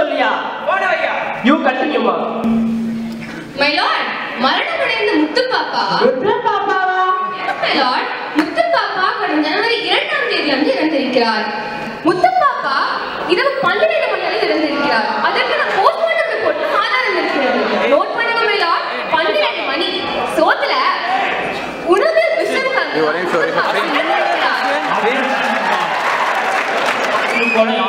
சொல்லியா? யூ கண்டினியூமா my lord, மரணமடைந்த முத்து பாப்பா பாப்பாவா? My lord, முத்து பாப்பா கடந்த ஜனவரி இரண்டாம் தேதி அன்று இறந்திருக்கிறார். முத்து பாப்பா இரவு பன்னிரண்டு மணி அளவில் இறந்திருக்கிறார் அதற்கான போஸ்ட்மார்ட்டம் ரிப்போர்ட் ஆதாரம் இருக்கிறது. நோட் பண்ணுங்க my lord, பன்னிரண்டு மணி. சோத்துல இறந்திருக்கிறார். கொலையா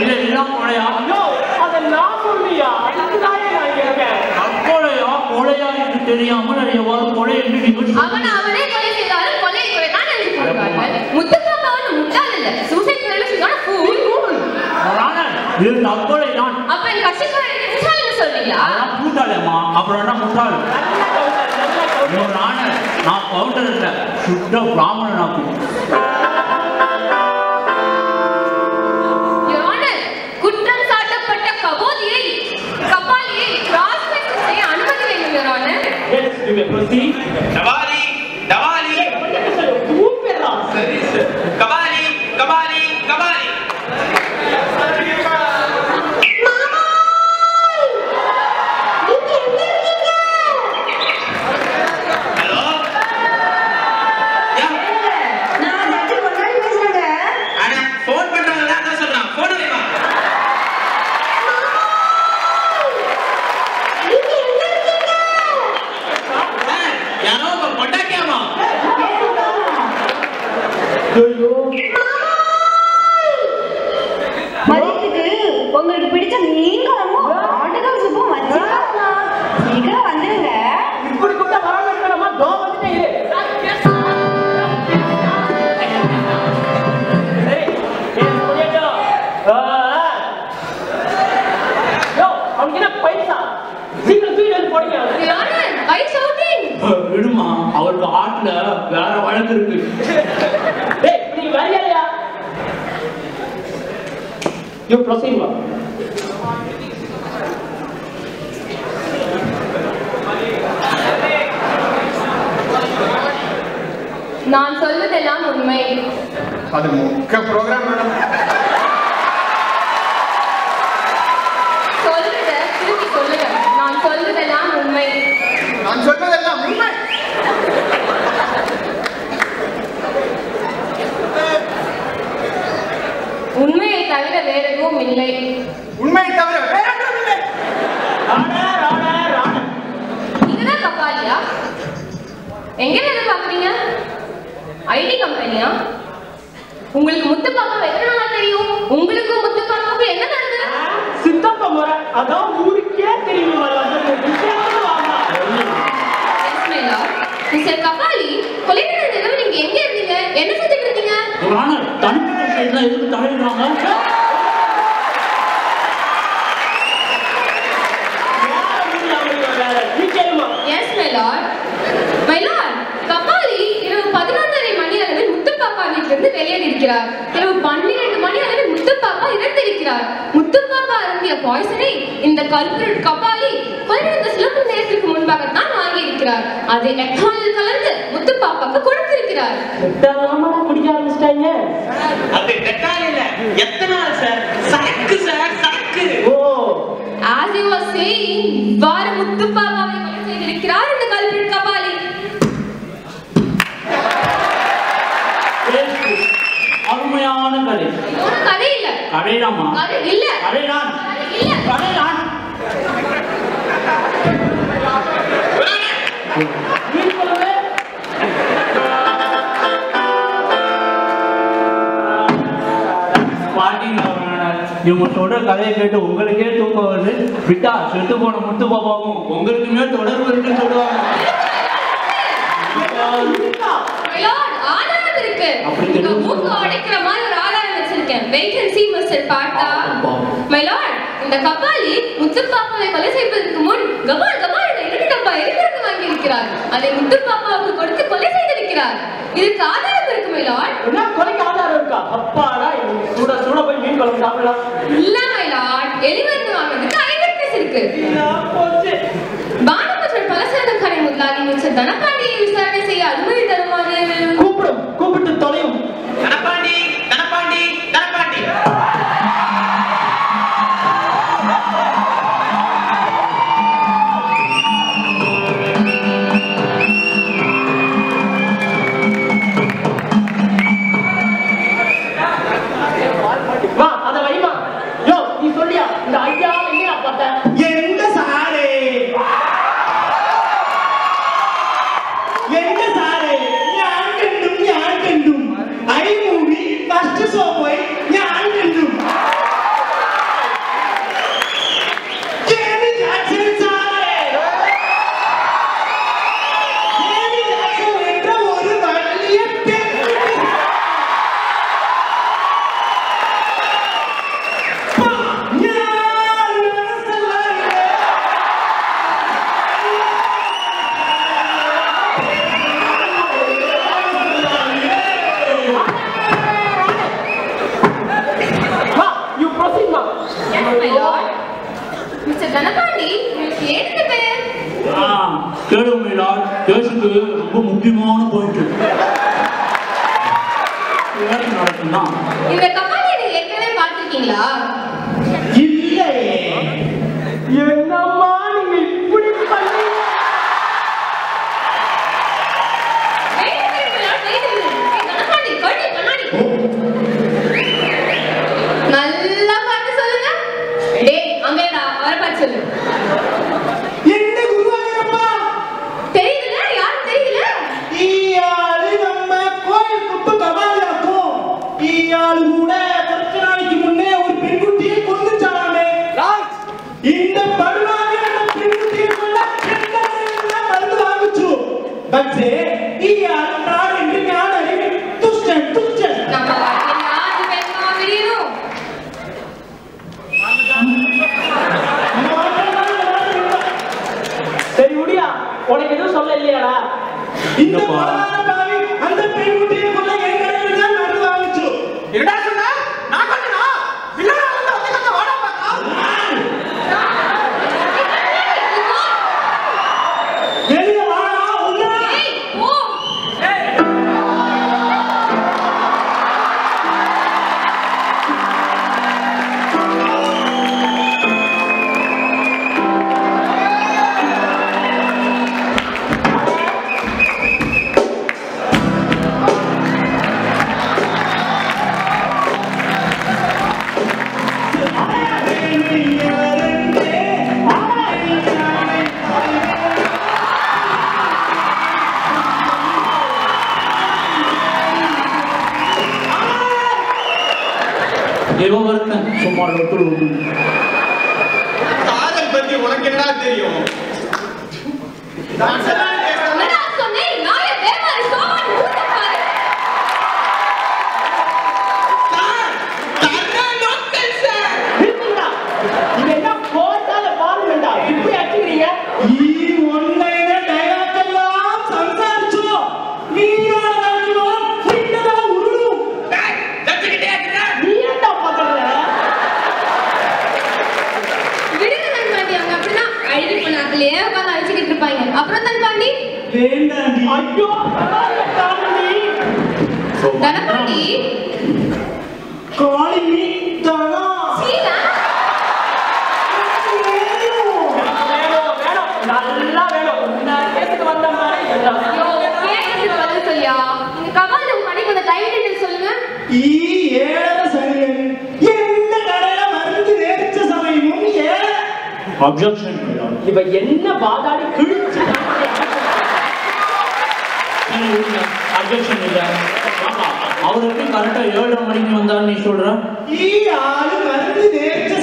இல்ல எல்லாம் கொலையா ஐயோ அத நான் சொல்லியா அதுக்குதான் நான் இங்க இருக்கேன் தற்கொலையா கொலையா என்று தெரியாமல் எவ்வாறு கொலை என்று நீங்கள் அவன் அவனே கொலை செய்தாலும் கொலை கொலை தான் நினைச்சு போடுவார்கள் முத்துப்பாப்பா அவன் முட்டாள் இல்ல சூசைட் பண்ணல ஃபூல் சொல்றாங்க இது தற்கொலை தான் அப்ப என் கட்சிக்காரன் முட்டாள்னு சொல்றீங்களா? பூட்டாளேம்மா. அப்புறம் என்ன முட்டாள்? நான் கவுண்டர் இல்லை. சுத்த பிராமணனாக்கும். Your yes you may you proceed மா நான் சொல்வதெல்லாம் உண்மை அது முக்க ப்ரோக்ராம் மேடம் சொல்றத திருப்பி சொல்லுங்க நான் சொல்வதெல்லாம் உண்மை நான் சொன்னதெல்லாம் உண்மை உண்மையை தவிர வேற எதுவும் இல்லை. உண்மை தவிர வேற ஒன்றும் இல்லை இதுதான் கபாலியா? எங்க வேலை பாக்குறீங்க ஐடி கம்பெனியா? உங்களுக்கு முத்து பாப்பா எத்தனை நாளா தெரியும்? உங்களுக்கும் முத்து பாப்பாவுக்கும் என்ன நடந்தது? சித்தப்ப முறை. அதான் ஊருக்கே தெரியும். மிஸ்டர் கபாலி கொலை நடந்த இரவு நீங்க எங்க இருந்தீங்க? என்ன செஞ்சுட்டு இருந்தீங்க? ஒரு எதுக்கு கபாலி இரவு பதினொன்றரை மணி அளவில் முத்துப்பாப்பா வீட்டிலிருந்து வெளியேறியிருக்கிறார். இரவு பன்னிரண்டு மணி அளவில் முத்துப்பாப்பா இறந்திருக்கிறார். முத்துப்பாப்பா அருந்திய பாய்சனை இந்த கல்பிரட் கபாலி பதினெட்டு சில நேரத்திற்கு முன்பாகத்தான் இருக்கிறார். அது எக்காலில் கலந்து முத்து பாப்பாக்கு கொடுத்திருக்கிறார் எட்டாலாமா குடிக்க ஆரம்பிச்சிட்டாங்க அது டெட்டாலில எத்தனால் சார்? சரக்கு சார் சரக்கு. ஓ. as he was saying இவ்வாறு முத்து பாப்பாவை கொலை செய்திருக்கிறார் இந்த கல்பின் கபாலி. அருமையான கதை. கதை இல்ல? கதைதாமா கதை இல்ல? கதைதான். இல்ல. கதை இவங்க சொல்ற கதையை கேட்டு உங்களுக்கே தூக்கம் வருது. விட்டா செத்து போன முத்து பாப்பாவும் உங்களுக்குமே தொடர்பு இருக்குன்னு சொல்லுவாங்க. இந்த கபாலி முத்து பாப்பாவை கொலை செய்வதற்கு முன் கபால் கபால் இரண்டு டப்பா இருக்கிறது இருக்கிறார் அதை முத்து பாப்பாவுக்கு கொடுத்து கொலை செய்திருக்கிறார். இதுக்கு ஆதாரம் இருக்குமே லார்ட் என்ன கொலைக்கு ஆதாரம் இருக்கா? அப்பாடா சூட சூட போய் மீன் குழம்பு சாப்பிடலாம் இல்ல மை லார்ட் எலிவர்த்து வாங்கினதுக்கு ஐவிட்னஸ் இருக்கு. பானுபட்சன் பலசரதக்காரை முதலாளி மிச்சர் தனபாண்டியை விசாரணை செய்ய அனுமதி தரும் கேளுமையினால் தேசத்துக்கு ரொம்ப முக்கியமான போயிட்டு batse eh, iya தனபாண்டி காளி தனா சீனா நல்லா வேணும். நான் கேட்டுக்கு வந்த மாதிரி கேட்டுக்கு வந்து சொல்லியா இந்த கமல் உங்க அன்னைக்கு அந்த டைம் டேபிள் சொல்லுங்க ஈ ஏழர சனியன் என்ன கடையில மருந்து அப்ஜெக்ஷன் இல்ல அவர் எப்படி கரெக்டா ஏழு மணிக்கு வந்தாருன்னு நீ சொல்ற? ஈ ஆளு வந்து நேற்று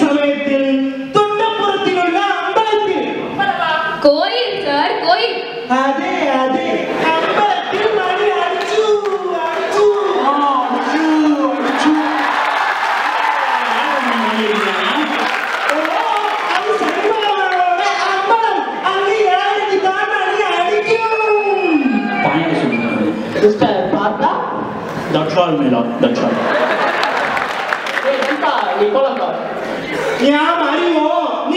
처음이라 나 처음 얘 진짜 얘 거란다 야 마리오 니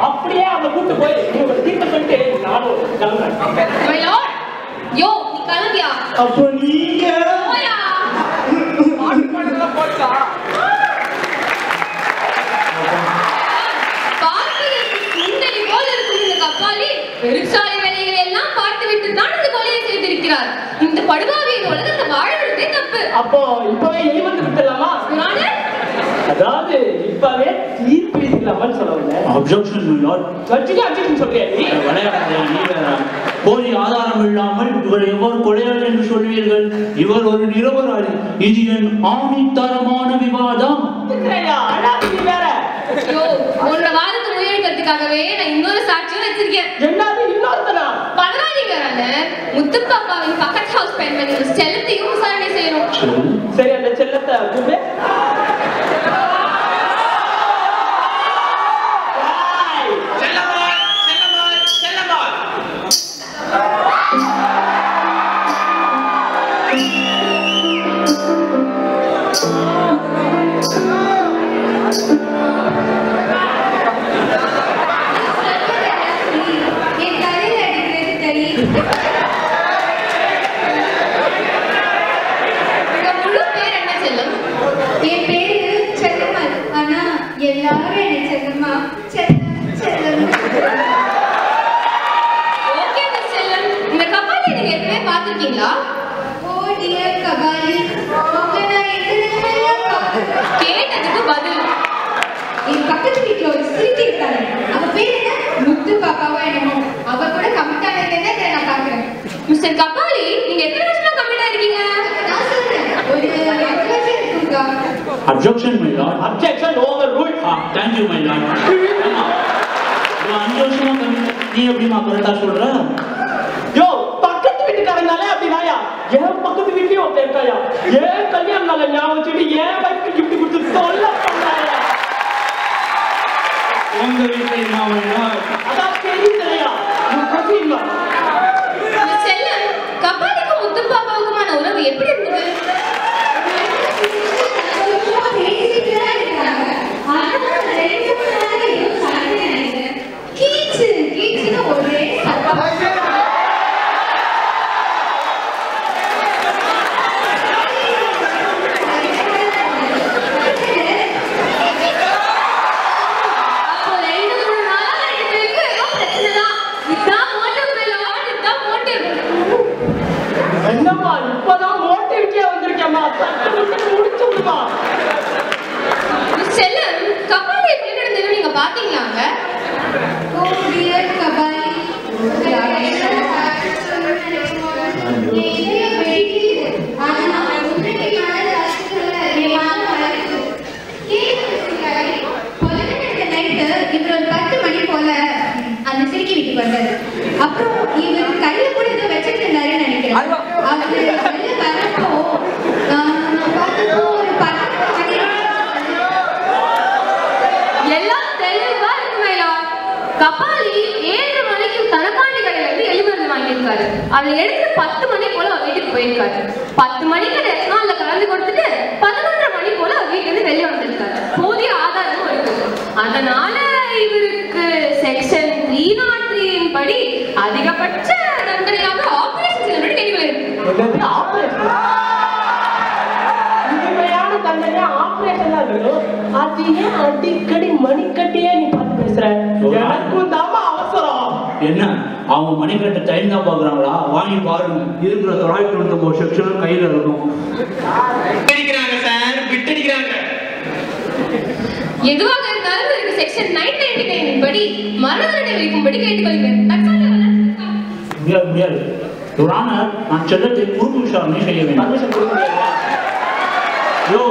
அப்படியே அவனை கூட்டு போய் நீங்க தீர்க்க சொல்லிட்டு நானும் கிளம்புறேன் அப்போ நீ இந்த படுபாவியின் உலகத்தை வாழ விடுறதே தப்பு. அப்போ இப்பவே எலிமெண்ட் விட்டுலாமா நானே? அதாவது இப்பவே தீர்ப்பு எழுதிக்கலாமான்னு சொல்லுவாங்க அப்ஜெக்ஷன் லார்ட் வச்சுட்டு அடிச்சுட்டு சொல்றியா நீ? போலி ஆதாரம் இல்லாமல் இவர் எவ்வாறு கொலையாளி என்று சொல்வீர்கள்? இவர் ஒரு நிரபராதி. இது என் ஆணித்தரமான விவாதம். வேற. ஐயோ உன்னோட வாதத்தை முயற்சிக்கிறதுக்காகவே நான் இன்னொரு சாட்சியும் வச்சிருக்கேன். பதறாதீங்க முத்துப்பாப்பாவின் பக்கத்து ஹவுஸ் பெண்மணி செல்லத்தையும் விசாரணை செய்யணும். சரி அந்த செல்லத்தை my lord objection overrule thank you my lord ஆமா இவன் அஞ்சு வருஷமா நீ எப்படிமா கரெக்டா சொல்ற? யோ பக்கத்து வீட்டுக்காரனாலே அப்படினாயா ஏன் பக்கத்து வீட்லயும் ஒருத்தன் இருக்காயா? ஏன் கல்யாணம் நாள ஞாபகம் வச்சுட்டு ஏன் வைஃப்க்கு gift கொடுத்து தொல்லை பண்ணாயா? உங்க வீட்டுல என்ன அதான் முத்துப்பாப்பாவுக்குமான உறவு எப்படி இருந்தது? Thank you. கபாலி ஏழு மணிக்கு தனக்காண்டி கடையில இருந்து எலிமருந்து வாங்கியிருக்காரு. அதை எடுத்து பத்து மணி போல அவர் வீட்டுக்கு போயிருக்காரு. பத்து மணிக்கு டெஸ்ட் கலந்து கொடுத்துட்டு பதினொன்றரை மணி போல அவர் வீட்டுல இருந்து வெளியே வந்திருக்காரு. போதிய ஆதாரமும் இருக்கு. அதனால இவருக்கு செக்ஷன் த்ரீ படி அதிகபட்ச தண்டனையாக ஆபரேஷன் செய்ய வேண்டும் கேட்டுக்கொள்கிறேன் ஆபரேஷன் ஆபரேஷன் தான் வேணும் அது ஏன் அடிக்கடி மணிக்கட்டியே நீ பேசுற எனக்கும் தாமா அவசரம். என்ன? அவங்க மணிக்கட்ட டைம் தான் பாக்குறாங்களா வாங்கி பாருங்க. இருக்கிற தொள்ளாயிரத்தி தொண்ணூத்தி ஒன்பது செக்ஷன் கையில இருக்கும் அடிக்கிறாங்க சார். பிட் அடிக்கிறாங்க எதுவாக இருந்தாலும் எனக்கு செக்ஷன் நைன் நைன்டி நைன் படி மரண தண்டனை விதிக்கும்படி கேட்டுக்கொள்கிறேன். முடியாது முடியாது ஒரு ஆனர் நான் செல்லத்தை குறுக்கு விசாரணை செய்ய வேண்டும். யோ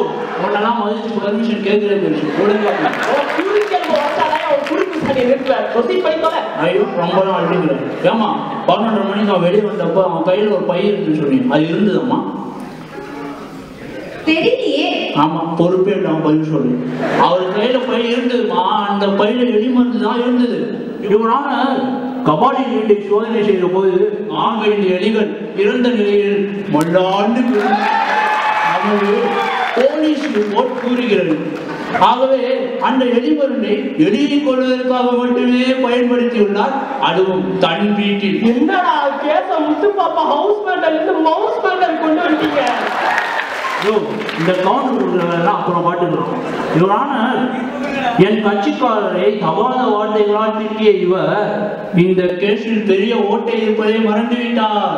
உன்னெல்லாம் மதிச்சு பர்மிஷன் கேட்கறது ஒழுங்கா ஐயோ ரொம்ப நாள் அடிக்கிறேன் ஏமா பன்னெண்டரை மணிக்கு அவன் வெளியே வந்தப்போ அவன் கையில ஒரு பை இருக்குன்னு சொன்னீங்க. அது இருந்ததம்மா? தெரியலையே. ஆமா பொறுப்பே இல்லாம பதில் சொல்லு. அவர் கையில பை இருந்ததுமா அந்த பையில எலி மருந்து தான் இருந்தது. இவரான கபாடி வீட்டை சோதனை செய்த போது ஐந்து எலிகள் இறந்த நிலையில் மல்லாண்டு போலீஸ் ரிப்போர்ட் கூறுகிறது. ஆகவே அந்த மருந்தை எலியை கொள்வதற்காக மட்டுமே பயன்படுத்தியுள்ளார். அதுவும் தன் வீட்டில். என்னடா கேச முத்து பாப்பா ஹவுஸ் மேண்டல் இருந்து மவுஸ் மேண்டல் கொண்டு வந்துட்டீங்க? இந்த கவுண்டர் கொடுக்குறவெல்லாம் அப்புறம் பாட்டுக்கிறோம் இவரான என் கட்சிக்காரரை தகாத வார்த்தைகளால் திட்டிய இவர் இந்த கேஸில் பெரிய ஓட்டை இருப்பதை மறந்துவிட்டார்.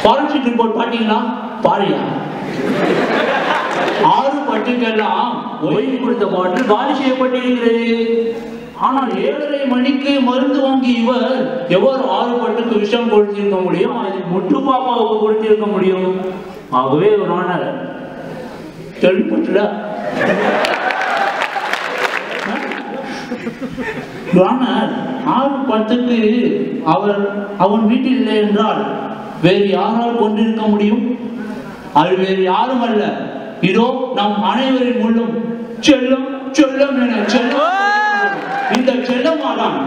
ஃபாரன்சிக் ரிப்போர்ட் பாத்தீங்களா? பாருயா ஆறு ஓய்வு கொடுத்த பாட்டு காலி செய்யப்பட்டிருக்கிறது. ஆனால் ஏழரை மணிக்கு மருந்து வாங்கி இவர் எவ்வாறு ஆறு பட்டுக்கு விஷம் கொடுத்திருக்க முடியும்? அதுக்கு முற்று பாப்பாவுக்கு கொடுத்திருக்க முடியும். ஆகவே ஒரு ஆனர். கேள்விப்பட்டுல ஆனால் ஆறு பத்துக்கு அவர் அவன் வீட்டில் இல்லை என்றால் வேறு யாரால் கொண்டிருக்க முடியும்? அது வேறு யாரும் அல்ல. இதோ நம் அனைவரின் உள்ளும் செல்லம் செல்லம் என செல்லம். இந்த செல்லமாதான்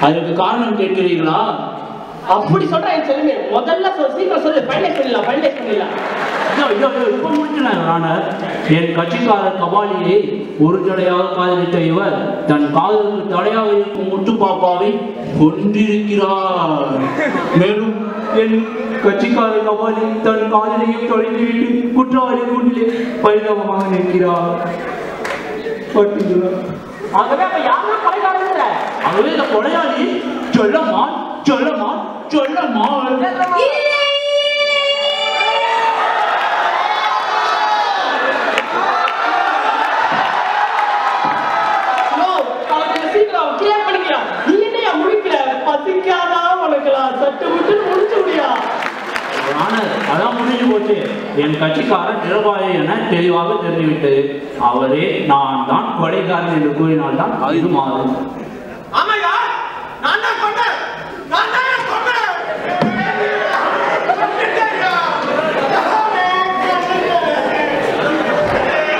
அதுக்கு காரணம் கேட்கிறீர்களா? அப்படி சொல்ற என் செல்லுமே. முதல்ல சொல் சீக்கிரம் சொல்லு. ஐயோ, இப்ப முடிக்கலாம் இவரான. என் கட்சிக்காரர் கபாலியை ஒரு தடையாக காதலித்த இவர் தன் காதலுக்கு தடையாக இருக்கும் முட்டு பாப்பாவை கொண்டிருக்கிறார் மேலும் என் கட்சிக்காரர் கபாலி தன் காதலையும் தொலைத்துவிட்டு குற்றவாளி கூண்டிலே பரிதாபமாக நிற்கிறார்? ஆகவே அப்ப யாரும் கொலைகாரங்கிற ஆகவே இந்த கொலையாளி சொல்லமா சொல்லமா சொல்லமா நோ ஆனால் அதான் முடிஞ்சு போச்சு. என் கட்சிக்காரன் நிரபாய என தெளிவாக தெரிந்துவிட்டது. அவரே நான் தான் கொலைக்காரன் என்று கூறினால்தான் அது மாறும் ஆமாய்யா நான் தான் கொண்டேன் நான் தான் கொண்டேன்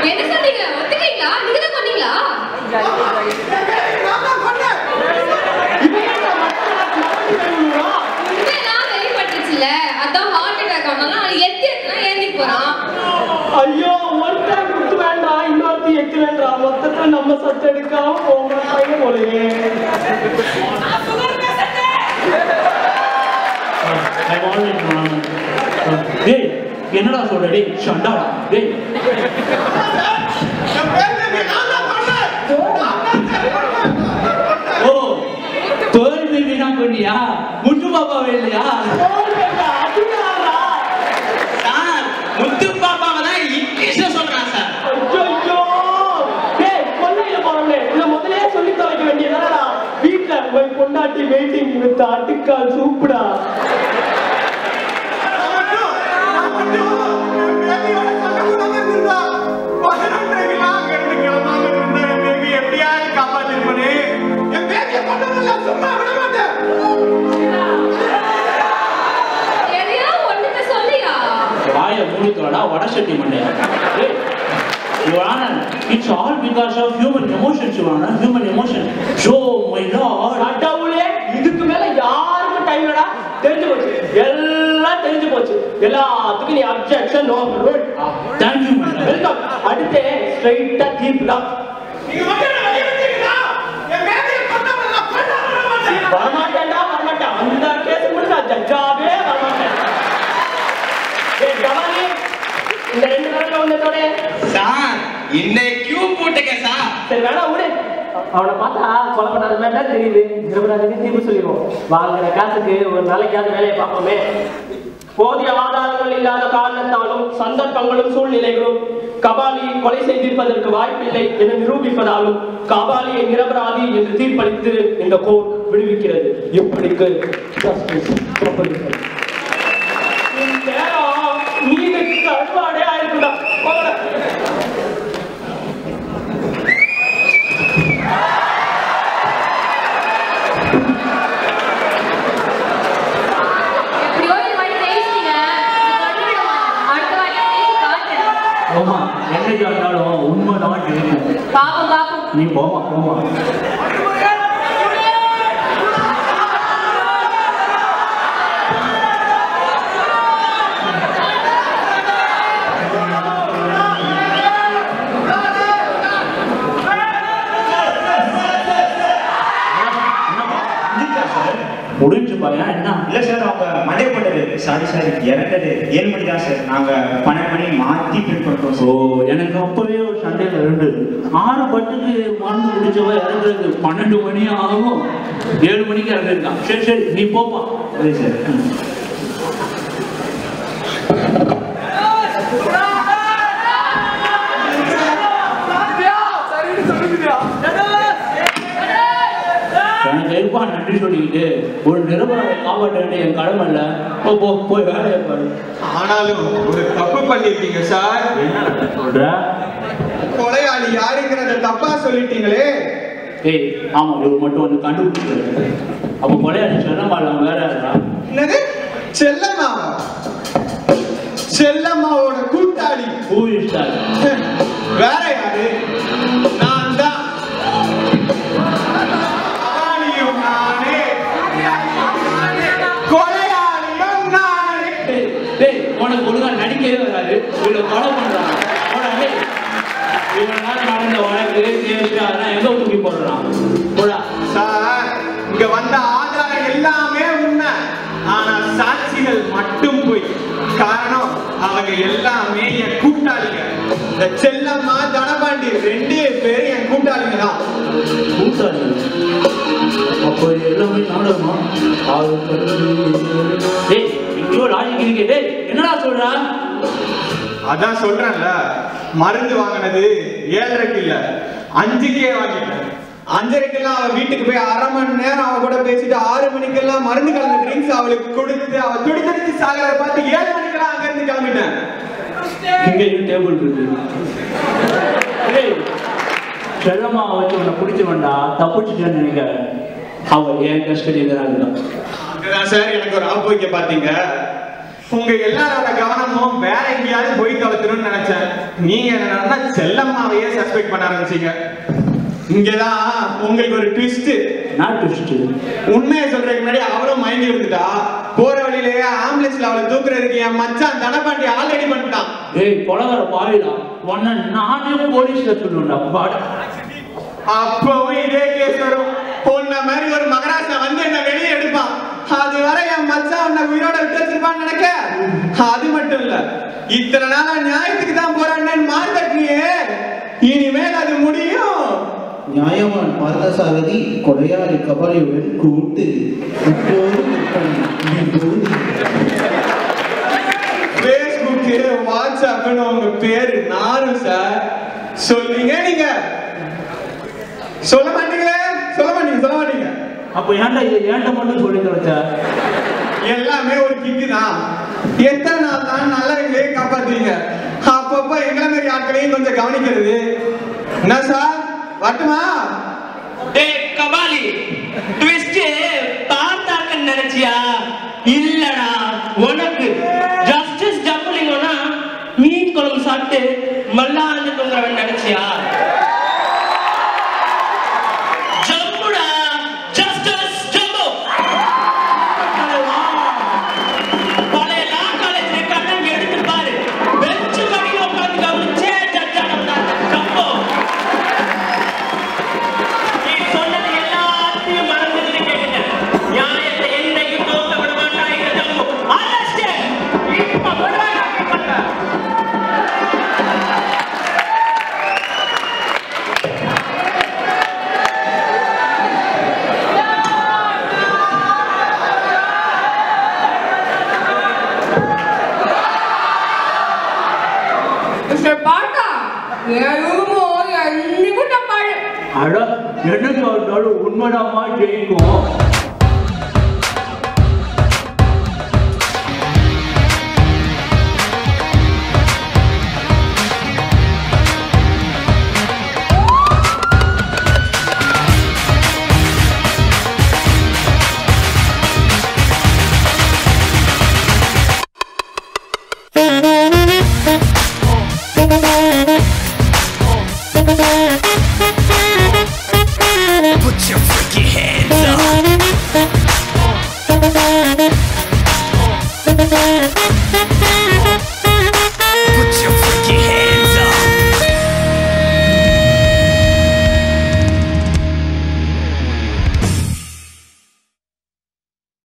என்ன சொல்றீங்க ஒத்துக்கிறீங்களா நீங்க தான் பண்ணீங்களா நான் தான் கொண்டேன் இவன் என்ன மத்தவங்களுக்கு மறந்து போயிடுவா? இதெல்லாம் வெளிப்பட்டுச்சுல அதான் ஹார்ட் அட்டாக் ஆனாலும் அது எத்தி எத்தினா ஏந்தி போறான் ஐயோ ஒருத்தன் குத்து வேண்டாம் இன்னொருத்தி வேண்டாம் மொத்தத்துல நம்ம சத்து எடுக்காம போலயே. wrong. டேய் என்னடா சொல்ற? டேய் சண்டாடா டேய். பேர் தெரியும். நான் தான் ஓ பண்ணியா? முட்டு பாப்பாவே இல்லையா? முத்து பாப்பாவை மாட்டேன் எதையா ஒண்ணுத்த சொல்லியா வாய மூடிக்கோடா வடசட்டி மண்டையா டேய் Your Honor, it's all because of human emotions, Your Honor. Human emotion. So, my lord, எல்லாத்துக்கும் நீ objection no thank you, my lord. Welcome அடுத்து ஸ்ட்ரைட்டா தீர்ப்பு தான் நீங்க மட்டும் என்ன வெளிய வச்சீங்கன்னா என் பேபியை கொண்டு வரல கொண்டு வர மாட்டேன் வரமாட்டேன்டா வரமாட்டேன். அந்த கேஸ் மட்டும் நான் ஜட்ஜாவே வரமாட்டேன். ஏய் கவாலி இந்த ரெண்டு பேர்ல ஒன்னதோட சார் இன்னைக்கு கியூ போட்டுங்க சார். சரி வேணா விடு. அவனை பார்த்தா கொலை பண்ணாத மாதிரி தான் தெரியுது. நிரபராதிக்கு தீர்ப்பு சொல்லிடுவோம். வாங்குற காசுக்கு ஒரு நாளைக்காவது வேலையை பார்ப்போமே. போதிய ஆதாரங்கள் இல்லாத காரணத்தாலும் சந்தர்ப்பங்களும் சூழ்நிலைகளும் கபாலி கொலை செய்திருப்பதற்கு வாய்ப்பில்லை என நிரூபிப்பதாலும் கபாலியை நிரபராதி என்று தீர்ப்பளித்து இந்த கோர்ட் விடுவிக்கிறது. எப்படிக்கு justice proposition. அடையா நீதிக்கு போங்கடா. எப்படியோ இந்த வாட்டி ஜெயிச்சிட்டீங்க. இது கண்டுபிடிக்க மாட்டேன். அடுத்த வாட்டி ஜெயிச்சு காட்டுறேன். ஆமா என்னைக்கு இருந்தாலும் உண்மை தான் ஜெயிக்கும் பாப்போம், பாப்போம். நீ போமா சாரி சார் இறந்தது. ஏழு மணி தான் சார். நாங்க பன்னெண்டு மணி மாத்தி பிரிண்ட் ஸோ சார் எனக்கு அப்பவே ஒரு சண்டையில் இருந்தது ஆறு பட்டுக்கு மருந்து குடிச்சவ இறங்குறது பன்னெண்டு மணி ஆகும். ஏழு மணிக்கு இறந்துருக்கான். சரி சரி நீ போப்பா. சரி சார். இருப்பா நன்றி சொல்லிக்கிட்டு ஒரு நிரபராவை காப்பாற்ற என் கடமை இல்லை. போ போய் வேலையை பாரு. ஆனாலும் ஒரு தப்பு பண்ணிருக்கீங்க சார். என்ன சொல்ற? கொலையாளி யாருங்கிறத தப்பா சொல்லிட்டீங்களே. ஏய் ஆமா இவர் மட்டும் வந்து கண்டுபிடிச்சாரு அப்போ கொலையாளி சொன்னமாடலாம் வேற என்னது? செல்லம்மாவா செல்லம்மாவோட கூட்டாளி. இஷ்டாரு வேற யாரு? அவங்க எல்லாமே என் கூட்டாளிங்க. இந்த செல்லம்மா தனபாண்டி ரெண்டே பேரும் என் கூட்டாளிங்க தான். கூட்டாளி. அப்போ எல்லாமே நாடகமா? ஆறு டேய் இங்கேயோ லாஜிக் இருக்கு டேய் என்னடா சொல்ற? அதான் சொல்றேன்ல மருந்து வாங்கினது ஏழரைக்கு இல்ல அஞ்சுக்கே வாங்கிட்டேன். அஞ்சரைக்கெல்லாம் அவ வீட்டுக்கு போய் அரை மணி நேரம் அவ கூட பேசிட்டு ஆறு மணிக்கெல்லாம் மருந்து கலந்த ட்ரிங்க்ஸ் அவளுக்கு கொடுத்து அவ துடித்தடிச்சு சாகிறத பார்த்து ஏழு மணிக்கெல்லாம் அங்க இருந்து கிளம்பிட்டேன். இங்கேயும் டேபிள் இருக்கு. செல்லமா வச்சு உன்னை பிடிச்சவன்டா தப்பிச்சுட்டேன்னு நினைக்க அவ என் கஸ்டடியில் தான் இருக்கான் சார் எனக்கு ஒரு ஆப்பு வைக்க பாத்தீங்க. உங்க எல்லாரோட கவனமும் வேற எங்கேயாவது போய் தொலைத்தணும்னு நினைச்சேன். நீங்க என்னன்னா செல்லம்மாவையே சஸ்பெக்ட் பண்ண ஆரம்பிச்சீங்க. இங்கதான் உங்களுக்கு ஒரு ட்விஸ்ட் நான் ட்விஸ்ட்டு உண்மையை சொல்றதுக்கு முன்னாடி அவளும் மயங்கி விட்டுட்டா போற வழியிலேயே ஆம்புலன்ஸ்ல அவளை தூக்குறதுக்கு என் மச்சான் தனபாண்டி ஆல்ரெடி பண்ணிட்டான். ஏய் கொலகார பாவிடா. உன்னை நானே போலீஸ்ல சொல்லுவேன்டா பாடு. அப்பவும் இதே கேஸ் வரும். உன்ன மாதிரி ஒரு மகராசா வந்து என்ன வெளியே எடுப்பான். அது வரை என் மச்சான் உன்னை உயிரோட விட்டு வச்சிருப்பான்னு நினைக்க? அது மட்டும் இல்ல இத்தனை நாளா நியாயத்துக்கு தான் போறான்னு மார்க்கட்டினியே இனிமேல் அது முடியும் நியாயவான் பார்த்தசாரதி கொலையாளி கபாலியுடன் கூட்டு இப்போது விற்பனை. இப்போது. பேஸ்புக்கு வாட்ஸ்அப்னு உங்க பேரு நானும் சார் சொல்றீங்க நீங்க. சொல்ல மாட்டீங்களே? சொல்ல மாட்டீங்க சொல்ல மாட்டீங்க. அப்போ ஏன்டா ஏன்டா மட்டும் சொல்லி வச்ச? எல்லாமே ஒரு கிக்கு தான் எத்தனை நாள் தான் நல்லவங்களே காப்பாத்துவீங்க அப்பப்ப எங்களை மாதிரி ஆட்களையும் கொஞ்சம் கவனிக்கிறது. என்ன சார் வரட்டுமா டே கபாலி ட்விஸ்ட் பார்த்தாக்கன்னு நினைச்சியா? இல்லடா உனக்கு. ஜஸ்டிஸ் ஜம்புலிங்கனா மீன் குழம்பு சாப்பிட்டு மல்லாந்து தூங்குறவன் நினைச்சியா? என்னைக்கும் தப்பாடு அட இருந்தாலும் ஜெயிக்கும்.